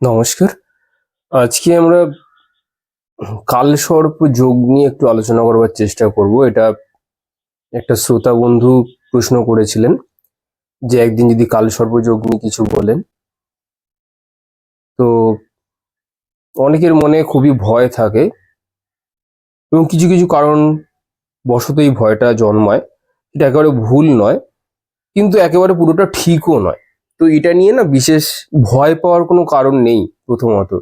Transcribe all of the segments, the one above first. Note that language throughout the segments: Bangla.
নমস্কার। আজকে আমরা কালসর্প যোগ নিয়ে একটু আলোচনা করবার চেষ্টা করব। এটা একটা শ্রোতা বন্ধু প্রশ্ন করেছিলেন যে একদিন যদি কালসর্প যোগ নিয়ে কিছু বলেন, তো অনেকের মনে খুবই ভয় থাকে এবং কিছু কিছু কারণ বশত এই ভয়টা জন্মায়। এটা একেবারে ভুল নয়, কিন্তু একেবারে পুরোটা ঠিকও নয়। তো এটা নিয়ে না বিশেষ ভয় পাওয়ার কোনো কারণ নেই প্রথমত।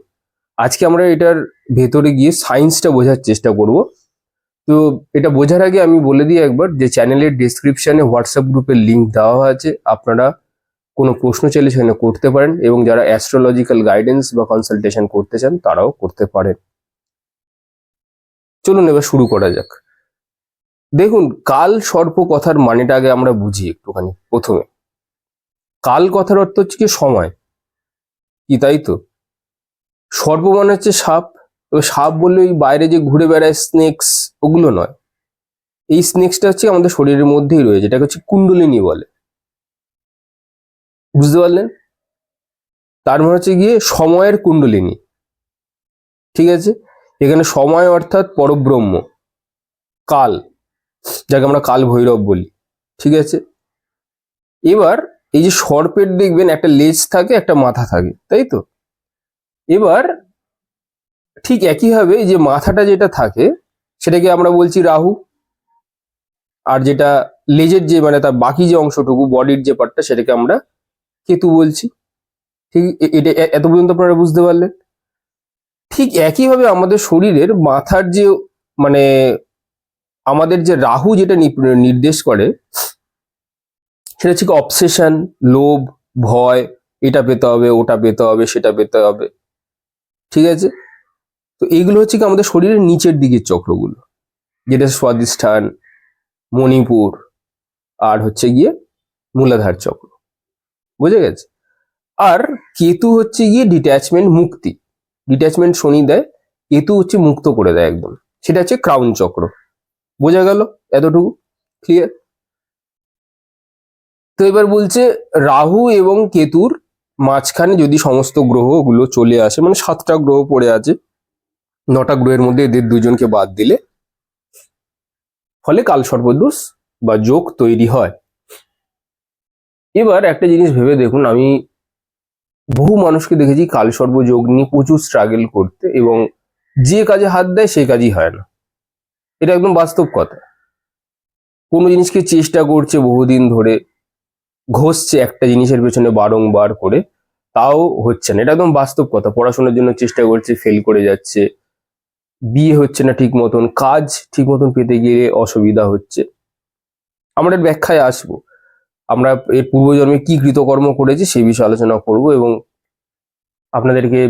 আজকে আমরা এটার ভেতরে গিয়ে সায়েন্সটা বোঝার চেষ্টা করব। তো এটা বোঝার আগে আমি বলে দিই একবার যে চ্যানেলের ডিসক্রিপশানে হোয়াটসঅ্যাপ গ্রুপের লিঙ্ক দেওয়া আছে। আপনারা কোনো প্রশ্ন চাইলে সেখানে করতে পারেন এবং যারা অ্যাস্ট্রোলজিক্যাল গাইডেন্স বা কনসালটেশন করতে চান তারাও করতে পারেন। চলুন এবার শুরু করা যাক। দেখুন, কাল সর্প কথার মানেটা আগে আমরা বুঝি একটুখানি, প্রথমে। কাল কথার অর্থ হচ্ছে কি সময়। কি তাই তো? সর্প মানে হচ্ছে সাপ। এবার সাপ বললে ওই বাইরে যে ঘুরে বেড়ায় স্নেকস ওগুলো নয়। এই স্নেকসটা হচ্ছে আমাদের শরীরের মধ্যেই রয়েছে, এটাকে হচ্ছে কুণ্ডলিনী বলে। বুঝতে পারলেন? তার মানে হচ্ছে গিয়ে সময়ের কুণ্ডলিনী। ঠিক আছে? এখানে সময় অর্থাৎ পরব্রহ্ম। কাল, যাকে আমরা কাল ভৈরব বলি। ঠিক আছে? এবার এই যে সর্পের দেখবেন, একটা লেজ থাকে, একটা মাথা থাকে, তাই তো? এবার ঠিক একইভাবে এই যে মাথাটা যেটা থাকে, সেটাকে আমরা বলছি রাহু। আর যেটা লেজের যে মানে তার বাকি যে অংশটুকু, বডির যে পার্টটা সেটাকে আমরা কেতু বলছি। ঠিক এটা এত পর্যন্ত আপনারা বুঝতে পারলেন? ঠিক একইভাবে আমাদের শরীরের মাথার যে মানে আমাদের যে রাহু যেটা নির্দেশ করে সেটা হচ্ছে অবসেশন লোভ, ভয়, এটা পেতে হবে, ওটা পেতে হবে, সেটা পেতে হবে। ঠিক আছে? তো এইগুলো হচ্ছে কি আমাদের শরীরের নিচের দিকের চক্রগুলো। যেটা স্বাদিষ্ঠান, মণিপুর, আর হচ্ছে গিয়ে মূলাধার চক্র। বুঝে গেছে? আর কেতু হচ্ছে গিয়ে ডিট্যাচমেন্ট মুক্তি। ডিট্যাচমেন্ট শনি দেয়, কেতু হচ্ছে মুক্ত করে দেয় একদম। সেটা হচ্ছে ক্রাউন চক্র। বোঝা গেল? এতটুকু? ক্লিয়ার তো এবার বলছে রাহু এবং কেতুর মাঝখানে যদি সমস্ত গ্রহগুলো চলে আসে মানে সাতটা গ্রহ পড়ে আছে, নটা গ্রহের মধ্যে এদের দুজনকে বাদ দিলে ফলে কাল সর্বদোষ বা যোগ তৈরি হয়। এবার একটা জিনিস ভেবে দেখুন, আমি বহু মানুষকে দেখেছি কাল যোগ নিয়ে প্রচুর স্ট্রাগল করতে এবং যে কাজে হাত দেয় সেই কাজই হয় না। এটা একদম বাস্তব কথা। কোনো জিনিসকে চেষ্টা করছে বহুদিন ধরে ঘষছে একটা জিনিসের পেছনে বারংবার করে, তাও হচ্ছে না। এটা একদম বাস্তব কথা। পড়াশোনার জন্য চেষ্টা করছে ফেল করে যাচ্ছে। বিয়ে হচ্ছে না ঠিক মতন, কাজ ঠিক মতন পেতে গিয়ে অসুবিধা হচ্ছে। আমরা এর ব্যাখ্যায় আসব। আমরা এর পূর্বজন্মে কি কৃতকর্ম করেছি সেই বিষয়ে আলোচনা করব এবং আপনাদেরকে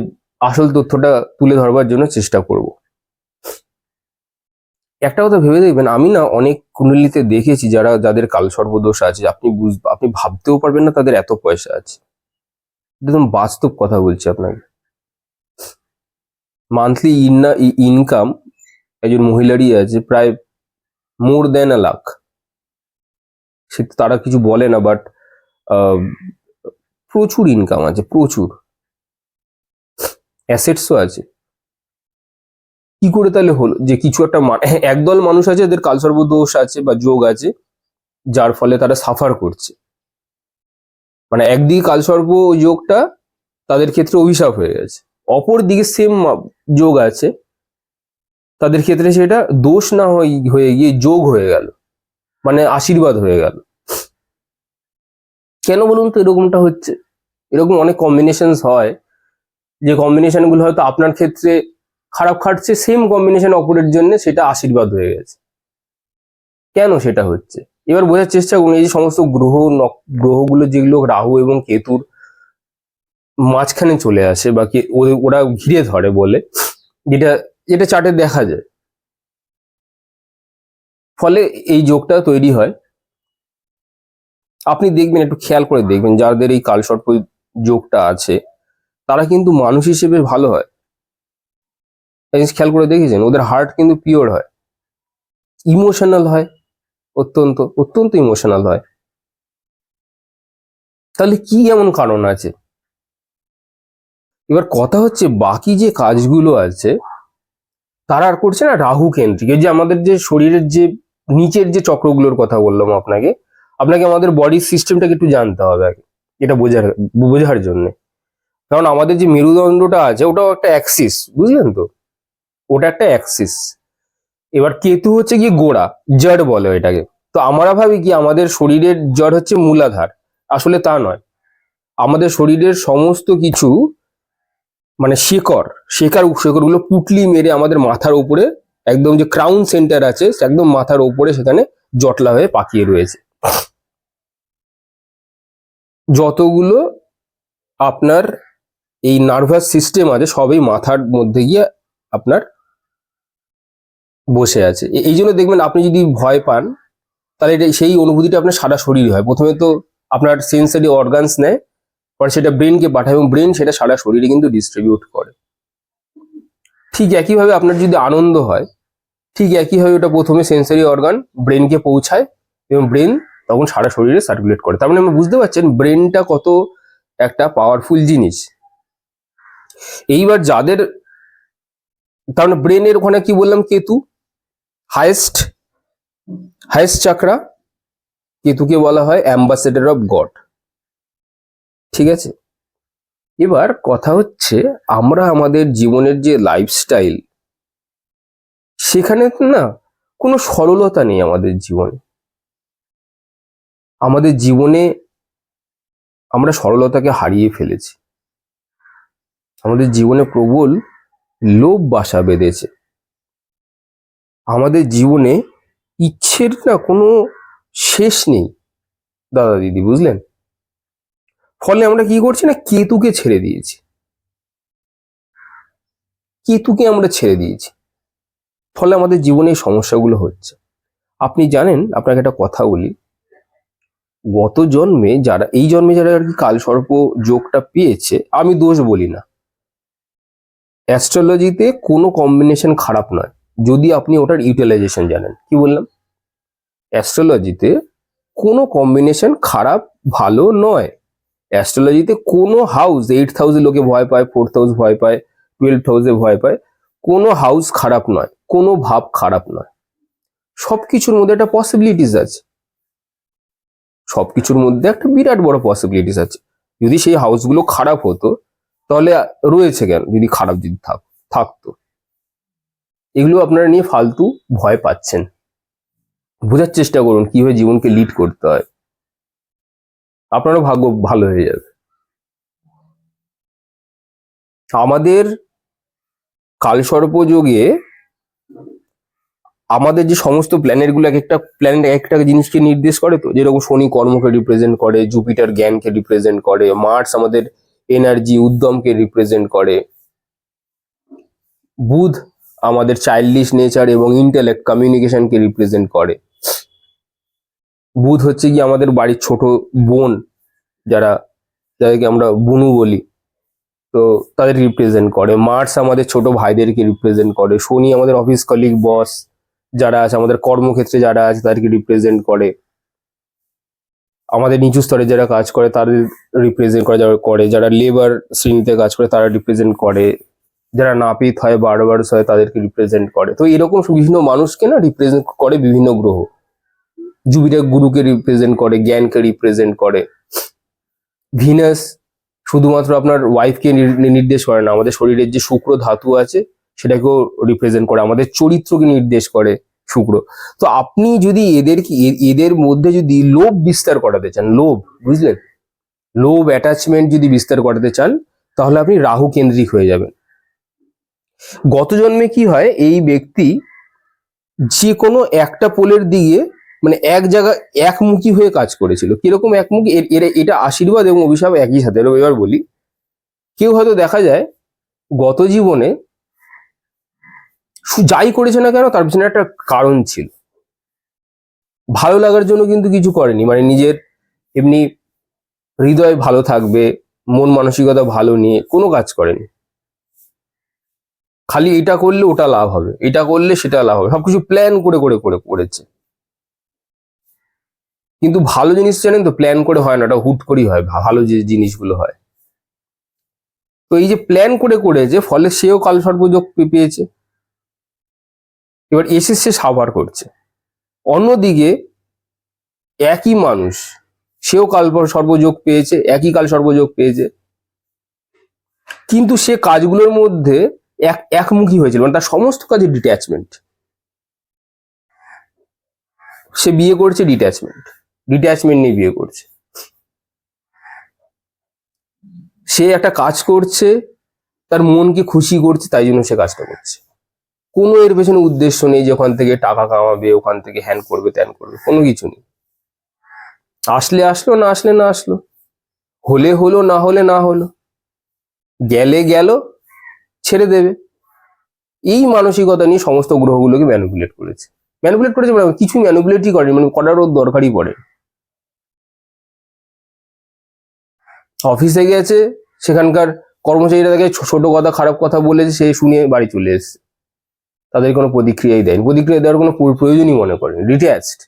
আসল তথ্যটা তুলে ধরবার জন্য চেষ্টা করব। একটা কথা ভেবে দেখবেন, আমি না অনেক কুণ্ডলিতে দেখেছি যারা, যাদের কাল সর্বদোষ আছে, আপনি বুঝ, আপনি ভাবতেও পারবেন না তাদের এত পয়সা আছে। একদম বাস্তব কথা বলছি আপনাকে। মান্থলি ইননা ইনকাম একজন মহিলারই আছে, প্রায় মোর দেন আ লাখ সে তারা কিছু বলে না বাট প্রচুর ইনকাম আছে, প্রচুর। অ্যাসেটসও আছে। কি করে তাহলে হলো? যে কিছু একটা হ্যাঁ, একদল মানুষ আছে এদের কালসর্ব দোষ আছে বা যোগ আছে যার ফলে তারা সাফার করছে। মানে একদিকে কালসর্প যোগটা তাদের ক্ষেত্রে অভিশাপ হয়ে গেছে। অপর দিকে সেম যোগ আছে তাদের ক্ষেত্রে সেটা দোষ না হয়ে- গিয়ে যোগ হয়ে গেল। মানে আশীর্বাদ হয়ে গেল। কেন বলুন তো এরকমটা হচ্ছে? এরকম অনেক কম্বিনেশনস হয়। যে কম্বিনেশনগুলো হয়তো আপনার ক্ষেত্রে খারাপ খাটছে সেম কম্বিনেশন অপরের জন্য সেটা আশীর্বাদ হয়ে গেছে। কেন সেটা হচ্ছে? এবার বোঝার চেষ্টা করুন, এই যে সমস্ত গ্রহ গ্রহগুলো যেগুলো রাহু এবং কেতুর মাঝখানে চলে আসে বা ওরা ঘিরে ধরে বলে, যেটা যেটা চার্টে দেখা যায়। ফলে এই যোগটা তৈরি হয়। আপনি দেখবেন, একটু খেয়াল করে দেখবেন, যাদের এই কালসর্প যোগটা আছে, তারা কিন্তু মানুষ হিসেবে ভালো হয়। জিনিস খেয়াল করে দেখেছেন ওদের হার্ট কিন্তু পিওর হয়। ইমোশনাল হয়, অত্যন্ত অত্যন্ত ইমোশনাল হয়। তাহলে কি এমন কারণ আছে? এবার কথা হচ্ছে বাকি যে কাজগুলো আছে, তারা আর করছে না রাহু কেন্দ্রিক। যে আমাদের যে শরীরের যে নিচের যে চক্রগুলোর কথা বললাম আপনাকে আপনাকে আমাদের বডির সিস্টেমটাকে একটু জানতে হবে আগে, এটা বোঝার বোঝার জন্য। কারণ আমাদের যে মেরুদণ্ডটা আছে, ওটাও একটা অ্যাক্সিস বুঝলেন তো? ওটা একটা অ্যাক্সিস এবার কেতু হচ্ছে কি গোড়া, জড় বলে এটাকে তো আমরা ভাবি কি, আমাদের শরীরের জড় হচ্ছে মূলাধার। আসলে তা নয়। আমাদের শরীরের সমস্ত কিছু মানে শিকড় শেখার শেকড়গুলো পুটলি মেরে আমাদের মাথার উপরে, একদম যে ক্রাউন সেন্টার আছে একদম মাথার উপরে সেখানে জটলা হয়ে পাকিয়ে রয়েছে। যতগুলো আপনার এই নার্ভাস সিস্টেম আছে, সবই মাথার মধ্যে গিয়ে আপনার বসে আছে। এই জন্য দেখবেন আপনি যদি ভয় পান, তাহলে এটা সেই অনুভূতিটা আপনার সারা শরীর হয়। প্রথমে তো আপনার সেন্সারি অর্গানস নেয়, পরে সেটা ব্রেনকে পাঠায় এবং ব্রেন সেটা সারা শরীরে কিন্তু ডিস্ট্রিবিউট করে। ঠিক একইভাবে আপনার যদি আনন্দ হয়, ঠিক একইভাবে ওটা প্রথমে সেন্সারি অর্গান ব্রেনকে পৌঁছায় এবং ব্রেন তখন সারা শরীরে সার্কুলেট করে। তার মানে আপনি বুঝতে পারছেন ব্রেনটা কত একটা পাওয়ারফুল জিনিস। এইবার যাদের, তার মানে ব্রেনের ওখানে কি বললাম, কেতু? হাইয়েস্ট হাইয়েস্ট চাকরা, কেতুকে বলা হয় অ্যাম্বাসেডার অফ গড। ঠিক আছে? এবার কথা হচ্ছে, আমরা আমাদের জীবনের যে লাইফস্টাইল সেখানে না কোনো সরলতা নেই আমাদের জীবনে। আমাদের জীবনে আমরা সরলতাকে হারিয়ে ফেলেছি। আমাদের জীবনে প্রবল লোভ বাসা বেঁধেছে। আমাদের জীবনে ইচ্ছের না কোনো শেষ নেই, দাদা দিদি, বুঝলেন? ফলে আমরা কি করছি না, কেতুকে ছেড়ে দিয়েছি। কেতুকে আমরা ছেড়ে দিয়েছি। ফলে আমাদের জীবনে সমস্যাগুলো হচ্ছে। আপনি জানেন, আপনাকে একটা কথা বলি। গত জন্মে যারা, এই জন্মে যারা আর কি কালসর্প যোগটা পেয়েছে, আমি দোষ বলি না। অ্যাস্ট্রোলজিতে কোনো কম্বিনেশন খারাপ নয়। যদি আপনি ওটার ইউটিলাইজেশন জানেন। কি বললাম? অ্যাস্ট্রোলজিতে কোনো কম্বিনেশন খারাপ, ভালো নয়। অ্যাস্ট্রোলজিতে কোনো হাউস এইট থাউজেন্ড লোকে ভয় পায় ফোর থাউজেন্ড ভয় পায় টুয়েলভ থাউজেন্ড ভয় পায়, কোনো হাউস খারাপ নয়, কোনো ভাব খারাপ নয়। সব কিছুর মধ্যে একটা পসিবিলিটিস আছে। সব কিছুর মধ্যে একটা বিরাট বড় পসিবিলিটিস আছে। যদি সেই হাউসগুলো খারাপ হতো, তাহলে রয়েছে কেন? যদি খারাপ যদি থাক, থাকতো। এগুলো আপনারা নিয়ে ফালতু ভয় পাচ্ছেন। বোঝার চেষ্টা করুন, কীভাবে জীবনকে লিড করতে হয়। আপনারও ভাগ্য ভালো হয়ে যাবে। আমাদের কালসর্প যোগে আমাদের যে সমস্ত প্ল্যানেটগুলো এক একটা প্ল্যানেট এক একটা জিনিসকে নির্দেশ করে তো। যেরকম শনি কর্মকে রিপ্রেজেন্ট করে জুপিটার জ্ঞানকে রিপ্রেজেন্ট করে মার্স আমাদের এনার্জি উদ্যমকে রিপ্রেজেন্ট করে। বুধ আমাদের চাইল্ডিশ নেচার এবং ইন্টেলেক্ট কমিউনিকেশনকে রিপ্রেজেন্ট করে। বুধ হচ্ছে কি আমাদের বাড়ির ছোট বোন, যারা, যাদেরকে আমরা বুনু বলি। তো তাদের রিপ্রেজেন্ট করে। মার্স আমাদের ছোট ভাইদেরকে রিপ্রেজেন্ট করে। শনি আমাদের অফিস কলিগ বস যারা আছে, আমাদের কর্মক্ষেত্রে যারা আছে, তাদেরকে রিপ্রেজেন্ট করে। আমাদের নিচু স্তরে যারা কাজ করে, তাদের রিপ্রেজেন্ট করে, যারা করে। যারা লেবার শ্রেণীতে কাজ করে, তারা রিপ্রেজেন্ট করে। যারা নাপিত হয়, বারোবারস হয়, তাদেরকে রিপ্রেজেন্ট করে। তো এরকম বিভিন্ন মানুষকে না রিপ্রেজেন্ট করে বিভিন্ন গ্রহ। জুপিটার গুরুকে রিপ্রেজেন্ট করে, জ্ঞানকে রিপ্রেজেন্ট করে। ভিনাস শুধুমাত্র আপনার ওয়াইফকে নির্দেশ করে না, আমাদের শরীরের যে শুক্র ধাতু আছে, সেটাকেও রিপ্রেজেন্ট করে, আমাদের চরিত্রকে নির্দেশ করে শুক্র। তো আপনি যদি এদের এদের মধ্যে যদি লোভ বিস্তার করাতে চান, লোভ, বুঝলেন? লোভ অ্যাটাচমেন্ট যদি বিস্তার করাতে চান, তাহলে আপনি রাহু কেন্দ্রিক হয়ে যাবেন। গত জন্মে কি হয়? এই ব্যক্তি যে কোনো একটা পোলের দিকে মানে এক জায়গা একমুখী হয়ে কাজ করেছিল। কীরকম একমুখী? এটা আশীর্বাদ এবং অভিশাপ একই সাথে। এবার বলি। কেউ হয়তো দেখা যায় গত জীবনে যাই করেছে না কেন, তার পিছনে একটা কারণ ছিল। ভালো লাগার জন্য কিন্তু কিছু করেনি। মানে নিজের এমনি হৃদয় ভালো থাকবে, মন মানসিকতা ভালো নিয়ে কোনো কাজ করেনি। খালি এটা করলে ওটা লাভ হবে, এটা করলে সেটা লাভ হবে, সবকিছু প্ল্যান করে করে করে করেছে। কিন্তু ভালো জিনিস জানেন তো প্ল্যান করে হয় না, ওটা হুট করেই হয়, ভালো যে জিনিসগুলো হয়। তো এই যে প্ল্যান করে করেছে ফলে সেও কাল সর্বযোগ পেয়েছে। এবার এসে সে সাভার করছে। অন্যদিকে একই মানুষ, সেও কাল সর্বযোগ পেয়েছে, একই কাল সর্বযোগ পেয়েছে। কিন্তু সে কাজগুলোর মধ্যে এক, একমুখী হয়েছিল মানে তার সমস্ত কাজে ডিট্যাচমেন্ট সে বিয়ে করছে ডিট্যাচমেন্ট ডিট্যাচমেন্ট নিয়ে বিয়ে করছে। সে একটা কাজ করছে, তার মনকে খুশি করছে, তাই জন্য সে কাজটা করছে। কোনো এর পেছনে উদ্দেশ্য নেই যে ওখান থেকে টাকা কামাবে, ওখান থেকে হ্যান করবে, ত্যান করবে, কোনো কিছু নেই। আসলে আসলো, না আসলে না আসলো। হলে হলো, না হলে না হলো। গেলে গেল ছেড়ে দেবে। এই মানসিকতা নিয়ে সমস্ত গ্রহগুলোকে ম্যানুপুলেট করেছে। ম্যানুপুলেট করেছে মানে কিছু ম্যানুপুলেটই করেনি মানে করার ওর দরকারই পড়ে। অফিসে গেছে, সেখানকার কর্মচারীরা তাকে ছোট কথা, খারাপ কথা বলেছে, সে শুনে বাড়ি চলে এসেছে। তাদের কোনো প্রতিক্রিয়াই দেয়নি। প্রতিক্রিয়া দেওয়ার কোনো প্রয়োজনই মনে করেনি। ডিট্যাচড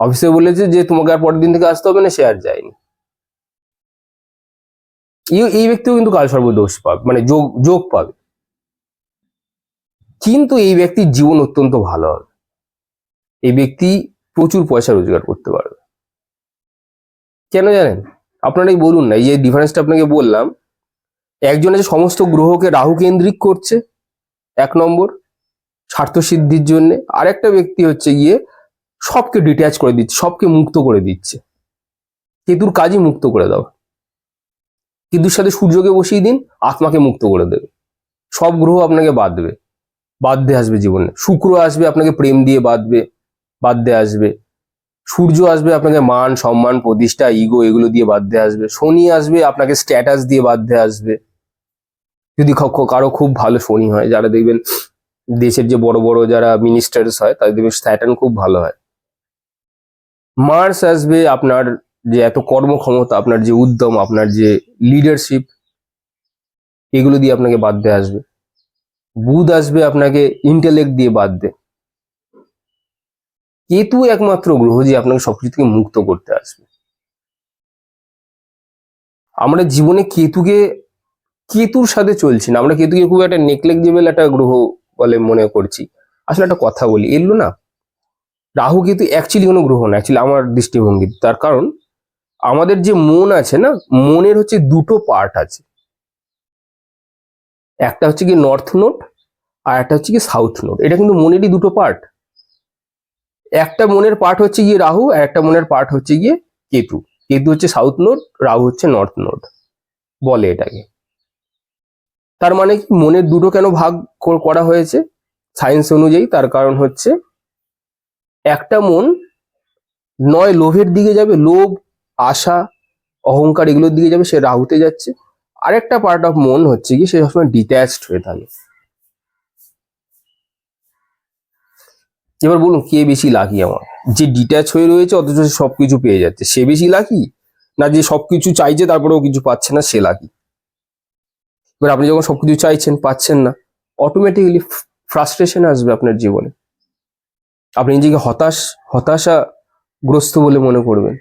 অফিসে বলেছে যে, তোমাকে আর পরের দিন থেকে আসতে হবে না, সে আর যায়নি। এই ব্যক্তিও কিন্তু কাল সর্বদোষ পাবে মানে যোগ যোগ পাবে। কিন্তু এই ব্যক্তির জীবন অত্যন্ত ভালো হবে। এই ব্যক্তি প্রচুর পয়সা রোজগার করতে পারবে। কেন জানেন? আপনারাই বলুন না, এই যে ডিফারেন্সটা আপনাকে বললাম, একজন আছে সমস্ত গ্রহকে রাহু কেন্দ্রিক করছে, এক নম্বর, স্বার্থ সিদ্ধির জন্য, আরেকটা ব্যক্তি হচ্ছে গিয়ে সবকে ডিট্যাচ করে দিচ্ছে, সবকে মুক্ত করে দিচ্ছে। কেতুর কাজই মুক্ত করে দাও কেতুর সাথে সূর্যকে বসিয়ে দিন, আত্মাকে মুক্ত করে দেবে। সব গ্রহ আপনাকে বাঁধবে বাধ্যে আসবে জীবনে। শুক্র আসবে, আপনাকে প্রেম দিয়ে বাঁধবে, বাধ্যে আসবে। সূর্য আসবে, আপনাকে মান, সম্মান, প্রতিষ্ঠা ইগো এগুলো দিয়ে বাধ্যে আসবে। শনি আসবে, আপনাকে স্ট্যাটাস দিয়ে বাধ্যে আসবে। যদি কারও খুব ভালো শনি হয়, যারা দেখবেন দেশের যে বড় বড় যারা মিনিস্টার্স হয়, তাদের দেখবেন স্যাটার্ন খুব ভালো হয়। মার্স আসবে, আপনার যে এত কর্মক্ষমতা, আপনার যে উদ্যম, আপনার যে লিডারশিপ এগুলো দিয়ে আপনাকে বাধ্যে আসবে। বুধ আসবে আপনাকে ইন্টেলেক্ট দিয়ে বাদ বাধ্যে। কেতু একমাত্র গ্রহ যে আপনাকে সবকিছু থেকে মুক্ত করতে আসবে। আমরা জীবনে কেতুকে, কেতুর সাথে চলছি না। আমরা কেতুকে খুব একটা নেকলেক্টেবল একটা গ্রহ বলে মনে করছি। আসলে একটা কথা বলি, এলো না? রাহু কেতু অ্যাকচুয়ালি কোনো গ্রহ না অ্যাকচুয়ালি আমার দৃষ্টিভঙ্গি তার কারণ আমাদের যে মন আছে না, মনের হচ্ছে দুটো পার্ট আছে। একটা হচ্ছে কি নর্থ নোট আর একটা হচ্ছে কি সাউথ নোট এটা কিন্তু মনেরই দুটো পার্ট একটা মনের পার্ট হচ্ছে গিয়ে রাহু আর একটা মনের পার্ট হচ্ছে গিয়ে কেতু। কেতু হচ্ছে সাউথ নোট রাহু হচ্ছে নর্থ নোট বলে এটাকে। তার মানে কি মনের দুটো কেন ভাগ করা হয়েছে? সায়েন্স অনুযায়ী তার কারণ হচ্ছে একটা মন নয় লোভের দিকে যাবে, লোভ আশা, অহংকার এগুলোর দিকে যাবে, সে রাহুতে যাচ্ছে। আরেকটা পার্ট অফ মন হচ্ছে কি, সে সবসময় ডিট্যাচড হয়ে থাকে। এবার বলুন, কে বেশি লাকি আমার? যে ডিট্যাচ হয়ে রয়েছে, অথচ সে সবকিছু পেয়ে যাচ্ছে। সে বেশি লাকি না, যে সবকিছু চাইছে, তারপরেও কিছু পাচ্ছে না, সে লাকি এবার আপনি যখন সবকিছু চাইছেন, পাচ্ছেন না অটোমেটিক্যালি ফ্রাস্ট্রেশন আসবে আপনার জীবনে। আপনি নিজেকে হতাশ, হতাশাগ্রস্ত বলে মনে করবেন।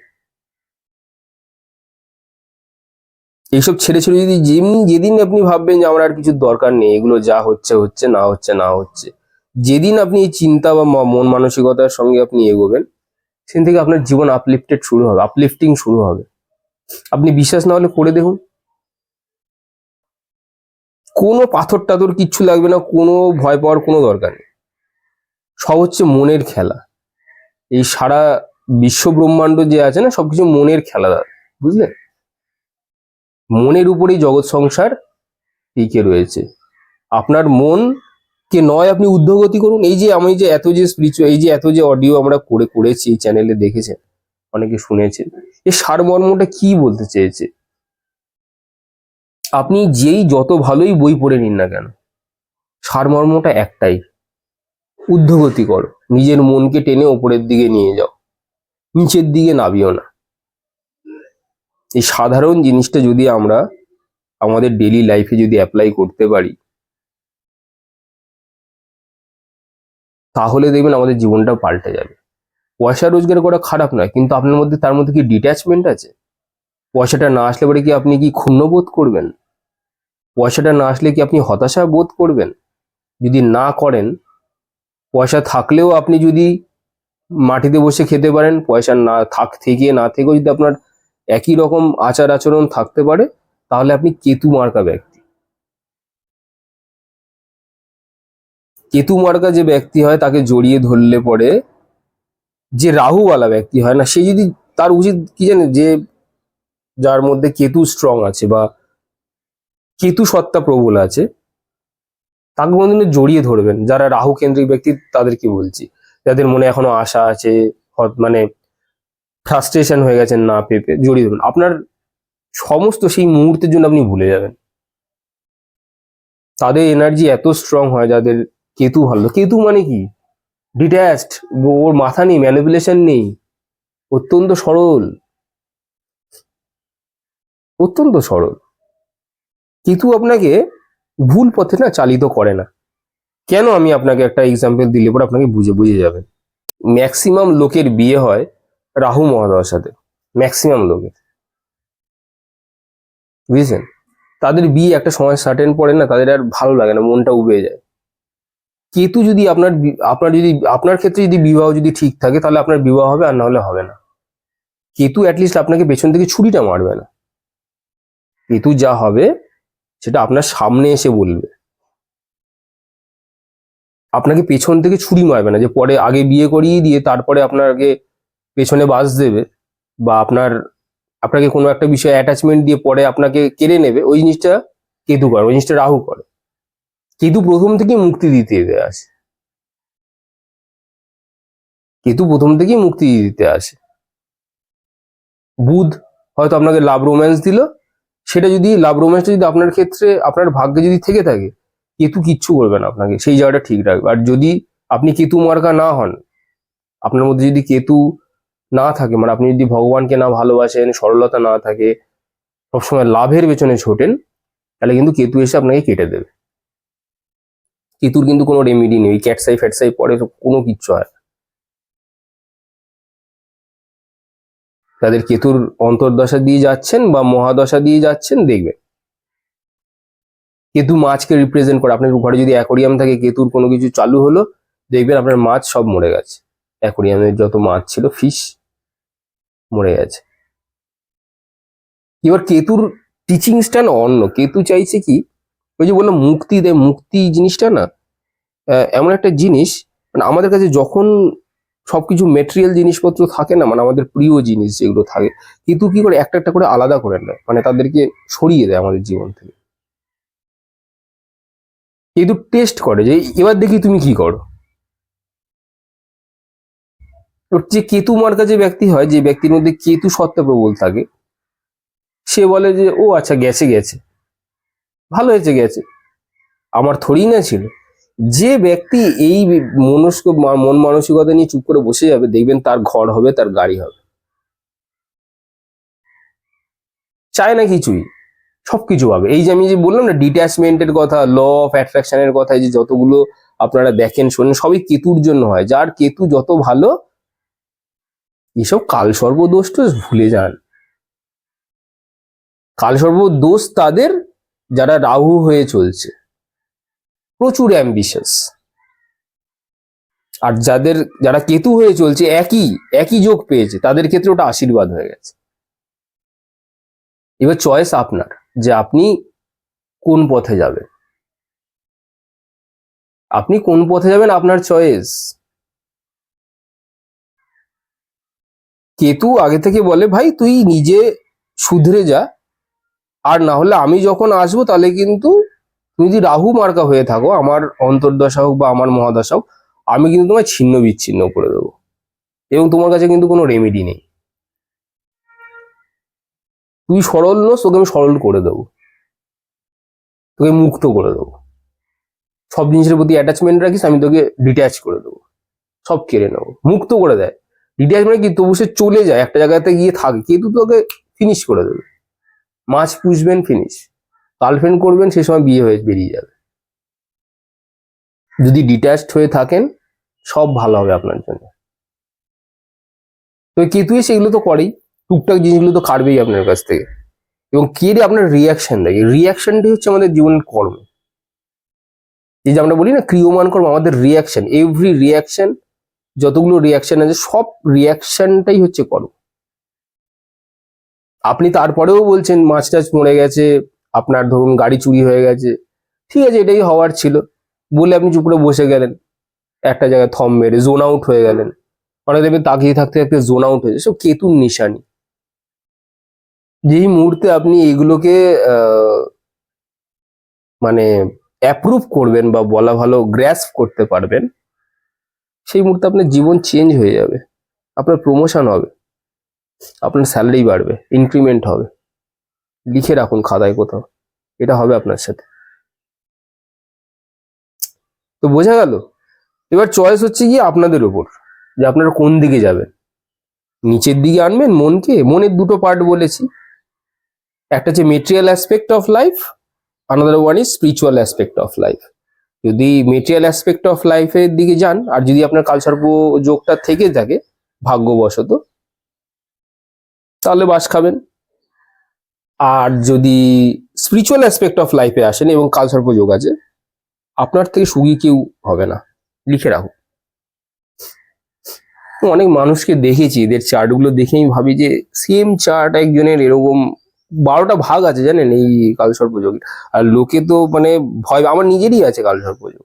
এইসব ছেড়ে ছেড়ে যদি যেমনি যেদিন আপনি ভাববেন যে আমার আর কিছু দরকার নেই, এগুলো যা হচ্ছে হচ্ছে, না হচ্ছে না হচ্ছে, যেদিন আপনি এই চিন্তা বা মন মানসিকতার সঙ্গে আপনি এগোবেন, সেদিন থেকে আপনার জীবন আপলিফটেড শুরু হবে আপলিফটিং শুরু হবে। আপনি বিশ্বাস না হলে করে দেখুন। কোনো পাথর টাথর কিচ্ছু লাগবে না, কোনো ভয় পাওয়ার কোনো দরকার নেই। সব হচ্ছে মনের খেলা। এই সারা বিশ্ব ব্রহ্মাণ্ড যে আছে না, সবকিছু মনের খেলা দাদা বুঝলেন মনের উপরেই জগৎ সংসার টিকে রয়েছে। আপনার মন কে নয় আপনি ঊর্ধ্বগতি করুন। এই যে আমি যে এত যে স্পিরিচুয়াল এই যে এত যে অডিও আমরা করে করেছি এই চ্যানেলে দেখেছেন, অনেকে শুনেছেন এই সারমর্মটা কি বলতে চেয়েছে? আপনি যেই যত ভালোই বই পড়ে নিন না কেন, সারমর্মটা একটাই, ঊর্ধ্বগতি করো। নিজের মনকে টেনে ওপরের দিকে নিয়ে যাও, নিচের দিকে নামিও না। এই সাধারণ জিনিসটা যদি আমরা আমাদের ডেলি লাইফে যদি অ্যাপ্লাই করতে পারি, তাহলে দেখবেন আমাদের জীবনটা পাল্টে যাবে। পয়সা রোজগার করা খারাপ নয়, কিন্তু আপনার মধ্যে তার মধ্যে কি ডিট্যাচমেন্ট আছে? পয়সাটা না আসলে পরে কি আপনি কি ক্ষুণ্ণ বোধ করবেন? পয়সাটা না আসলে কি আপনি হতাশা বোধ করবেন? যদি না করেন, পয়সা থাকলেও আপনি যদি মাটিতে বসে খেতে পারেন, পয়সা না থাক, থেকে না থেকেও যদি আপনার একই রকম আচার আচরণ থাকতে পারে, তাহলে আপনি কেতু মার্কা ব্যক্তি। কেতু মার্কা যে ব্যক্তি হয়, তাকে জড়িয়ে ধরলে পরে যে রাহুওয়ালা ব্যক্তি হয় না, সে যদি তার উচিত কি জানে যে যার মধ্যে কেতু স্ট্রং আছে বা কেতু সত্তা প্রবল আছে, তাকে কোনোদিনও জড়িয়ে ধরবেন। যারা রাহু কেন্দ্রিক ব্যক্তি, তাদেরকে বলছি। যাদের মনে এখনও আশা আছে মানে ফ্রাস্ট্রেশন হয়ে গেছেন না পেপে, জড়িয়ে ধরবেন আপনার সমস্ত সেই মুহূর্তের জন্য আপনি ভুলে যাবেন। তাদের এনার্জি এত স্ট্রং হয় যাদের কেতু ভালো। কেতু মানে কি? ডিট্যাচড ওর মাথা নেই ম্যানিপুলেশন নেই, অত্যন্ত সরল। অত্যন্ত সরল। কেতু আপনাকে ভুল পথে না চালিত করে না। কেন আমি আপনাকে একটা এক্সাম্পল দিলে পরে আপনাকে বুঝে বুঝে যাবেন ম্যাক্সিমাম লোকের বিয়ে হয় রাহু মহাদয়ের সাথে ম্যাক্সিমাম লোকের বুঝেছেন? তাদের বিয়ে একটা সময় সার্টেন পরে না, তাদের আর ভালো লাগে না, মনটা উবে যায়। কেতু যদি আপনার আপনার যদি, আপনার ক্ষেত্রে যদি বিবাহ যদি ঠিক থাকে, তাহলে আপনার বিবাহ হবে আর না হলে হবে না। কেতু অ্যাটলিস্ট আপনাকে পেছন থেকে ছুরিটা মারবে না। কেতু যা হবে, সেটা আপনার সামনে এসে বলবে। আপনাকে পেছন থেকে ছুরি মারবে না, যে পরে আগে বিয়ে করিয়ে দিয়ে তারপরে আপনাকে পেছনে বাস দেবে বা আপনার, আপনাকে কোনো একটা বিষয়ে অ্যাটাচমেন্ট দিয়ে পরে আপনাকে কেড়ে নেবে, ওই জিনিসটা কেতু করে, ওই জিনিসটা রাহু করে। কেতু প্রথম থেকেই মুক্তি দিতে আসে। কেতু প্রথম থেকেই মুক্তি দিতে আসে। বুধ হয়তো আপনাকে লাভ রোম্যান্স দিল, সেটা যদি লাভ রোম্যান্সটা যদি আপনার ক্ষেত্রে, আপনার ভাগ্যে যদি থেকে থাকে, কেতু কিচ্ছু করবে না আপনাকে, সেই জায়গাটা ঠিক রাখবে। আর যদি আপনি কেতু মার্কা না হন, আপনার মধ্যে যদি কেতু না থাকে। মানে আপনি যদি ভগবানকে না ভালোবাসেন, সরলতা না থাকে, সবসময় লাভের পেছনে ছোটেন, তাহলে কিন্তু কেতু এসে আপনাকে কেটে দেবে। কেতুর কিন্তু কোনো রেমিডি নেই। ক্যাটসাই ফ্যাটসাই পরে কোনো কিচ্ছু হয় তাদের কেতুর অন্তর্দশা দিয়ে যাচ্ছেন বা মহাদশা দিয়ে যাচ্ছেন, দেখবেন। কেতু মাছকে রিপ্রেজেন্ট করে, আপনার ঘরে যদি অ্যাকোরিয়াম থাকে, কেতুর কোনো কিছু চালু হলো, দেখবেন আপনার মাছ সব মরে গেছে। অ্যাকোরিয়ামের যত মাছ ছিল ফিশ মরে গেছে। এবার কেতুর টিচিংসটা না অন্য। কেতু চাইছে কি? ওই যে বললাম, মুক্তি দেয় মুক্তি জিনিসটা না এমন একটা জিনিস মানে আমাদের কাছে যখন সবকিছু মেটেরিয়াল জিনিসপত্র থাকে না মানে আমাদের প্রিয় জিনিস যেগুলো থাকে কিন্তু কি করে একটা একটা করে আলাদা করে নেয় মানে তাদেরকে সরিয়ে দেয় আমাদের জীবন থেকে। কিন্তু টেস্ট করে যে, এবার দেখি তুমি কি করো। যে কেতু মার্কা যে ব্যক্তি হয়, যে ব্যক্তির মধ্যে কেতু সত্তা প্রবল থাকে, সে বলে যে, ও আচ্ছা গেছে গেছে। ভালো হয়েছে, গেছে। আমার থরি না ছিল। যে ব্যক্তি এই মনস্ক মন মানসিকতা নিয়ে চুপ করে বসে যাবে, দেখবেন তার ঘর হবে, তার গাড়ি হবে। চায় না কিছুই, সবকিছু পাবে। এই যে আমি যে বললাম না ডিট্যাচমেন্টের কথা ল অফ অ্যাট্রাকশনের কথা যে যতগুলো আপনারা দেখেন, শোনেন, সবই কেতুর জন্য হয়। যার কেতু যত ভালো এসব কাল সর্বদোষ তো ভুলে যান। কাল সর্বদোষ তাদের যারা রাহু হয়ে চলছে। প্রচুর অ্যাম্বিশাস আর যাদের, যারা কেতু হয়ে চলছে, একই একই যোগ পেয়েছে, তাদের ক্ষেত্রে ওটা আশীর্বাদ হয়ে গেছে। এবার চয়েস আপনার, যে আপনি কোন পথে যাবেন। আপনি কোন পথে যাবেন? আপনার চয়েস কেতু আগে থেকে বলে, ভাই, তুই নিজে শুধরে যা। আর না হলে আমি যখন আসব, তাহলে কিন্তু তুমি যদি রাহু মার্কা হয়ে থাকো, আমার অন্তর্দশা হোক বা আমার মহাদশা হোক আমি কিন্তু তোমায় ছিন্ন বিচ্ছিন্ন করে দেবো। এবং তোমার কাছে কিন্তু কোনো রেমেডি নেই। তুই সরল নোস, তোকে আমি সরল করে দেবো। তোকে মুক্ত করে দেবো। সব জিনিসের প্রতি অ্যাটাচমেন্ট রাখিস, আমি তোকে ডিট্যাচ করে দেবো। সব কেড়ে নেব। মুক্ত করে দেয়। ডিট্যাচ মানে কি? তবু সে চলে যায়, একটা জায়গাতে গিয়ে থাকে, কিন্তু তোকে ফিনিশ করে দেবে। মাছ পুষবেন ফিনিশ গার্লফ্রেন্ড করবেন সেই সময় বিয়ে হয়ে বেরিয়ে যাবে। যদি ডিট্যাচড হয়ে থাকেন, সব ভালো হবে আপনার জন্য। তো কেতু সেগুলো তো করেই। টুকটাক জিনিসগুলো তো কাটবেই আপনার কাছ থেকে। এবং কে রে আপনার রিয়াকশন দেখে রিয়াকশনটি হচ্ছে আমাদের জীবনের কর্ম। এই যে আমরা বলি না, ক্রিয়মান কর্ম, আমাদের রিয়াকশন এভরি রিয়াকশন যতগুলো রিয়াকশন আছে, সব রিয়াকশনটাই হচ্ছে করো। আপনি তারপরেও বলছেন মাছ টাছ মরে গেছে, আপনার ধরুন গাড়ি চুরি হয়ে গেছে। ঠিক আছে, এটাই হওয়ার ছিল। বলে আপনি চুপ করে বসে গেলেন। একটা জায়গায় থম মেরে জোন আউট হয়ে গেলেন। অনেক দেখবেন তাকিয়ে থাকতে থাকতে জোন আউট হয়েছে সব কেতুর নিশানি। যেই মুহূর্তে আপনি এগুলোকে মানে অ্যাপ্রুভ করবেন বা বলা ভালো গ্র্যাসপ করতে পারবেন সেই মুহূর্তে আপনার জীবন চেঞ্জ হয়ে যাবে। আপনার প্রমোশন হবে। আপনার স্যালারি বাড়বে ইনক্রিমেন্ট হবে। লিখে রাখুন খাতায় কোথাও। এটা হবে আপনার সাথে। তো বোঝা গেল? এবার চয়েস হচ্ছে গিয়ে আপনাদের উপর, যে আপনারা কোন দিকে যাবেন। নিচের দিকে আনবেন মনকে। মনের দুটো পার্ট বলেছি। একটা হচ্ছে material aspect of life another one is spiritual aspect of life যদি মেটেরিয়াল অ্যাসপেক্ট অফ লাইফের দিকে যান, আর যদি আপনার কালচার যোগটা থেকে থাকে, ভাগ্যবশত, তাহলে বাস খাবেন। আর যদি স্পিরিচুয়াল অ্যাসপেক্ট অফ লাইফে আসেন এবং কালচার যোগ আছে, আপনার থেকে সুখী কেউ হবে না। লিখে রাখুন। অনেক মানুষকে দেখেছি, এদের চার্টগুলো দেখে আমি ভাবি যে সেম চার্ট একজনের এরকম বারোটা ভাগ আছে জানেন এই কালসর্পযোগ আর লোকে তো মানে ভয়, আমার নিজেরই আছে কালসর্পযোগ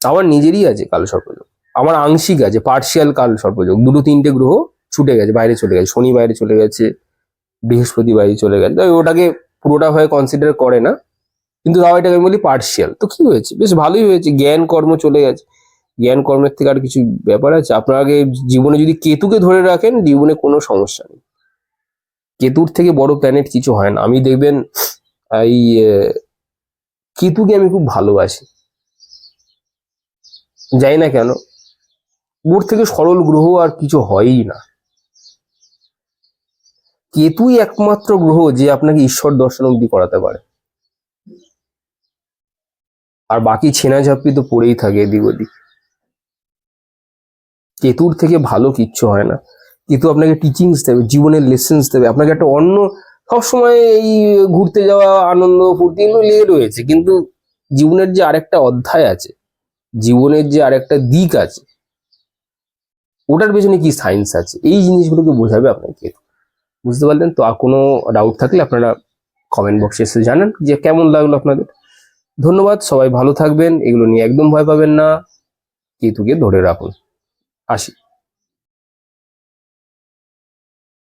আমার নিজেরই আছে কালসর্পযোগ আমার আংশিক আছে পার্শিয়াল কালসর্পযোগ দুটো তিনটে গ্রহ ছুটে গেছে, বাইরে চলে গেছে। শনি বাইরে চলে গেছে, বৃহস্পতি বাইরে চলে গেছে। তবে ওটাকে পুরোটা হয়ে কনসিডার করে না। কিন্তু তাও এটাকে আমি বলি পার্শিয়াল তো কি হয়েছে? বেশ ভালোই হয়েছে। জ্ঞান কর্ম চলে গেছে। জ্ঞান কর্মের থেকে আর কিছু ব্যাপার আছে? আপনার আগে জীবনে যদি কেতুকে ধরে রাখেন, জীবনে কোনো সমস্যা নেই। কেতুর থেকে বড় প্ল্যানেট কিছু হয় না। আমি দেখবেন, এই কেতুকে আমি খুব ভালোবাসি। যাই না কেন, ওর থেকে সরল গ্রহ আর কিছু হয়ই না। কেতুই একমাত্র গ্রহ যে আপনাকে ঈশ্বর দর্শন অব্দি করাতে পারে। আর বাকি ছেনা ঝাপ্পি তো পড়েই থাকে এদিক ওদিক। কেতুর থেকে ভালো কিচ্ছু হয় না। কেতু আপনাকে টিচিংস দেবে, জীবনের লেসেন্স দেবে, আপনাকে একটা অন্য সবসময় এই ঘুরতে যাওয়া, আনন্দ, ফুর্তি এগুলো লেগে রয়েছে। কিন্তু জীবনের যে আরেকটা অধ্যায় আছে, জীবনের যে আরেকটা দিক আছে, ওটার পেছনে কি সায়েন্স আছে? এই জিনিসগুলোকে বোঝাবে আপনাকে। বুঝতে পারলেন? তো আর কোনো ডাউট থাকলে আপনারা কমেন্ট বক্সে এসে জানান যে কেমন লাগল আপনাদের। ধন্যবাদ, সবাই ভালো থাকবেন, এগুলো নিয়ে একদম ভয় পাবেন না। কেতুকে ধরে রাখুন। আসি।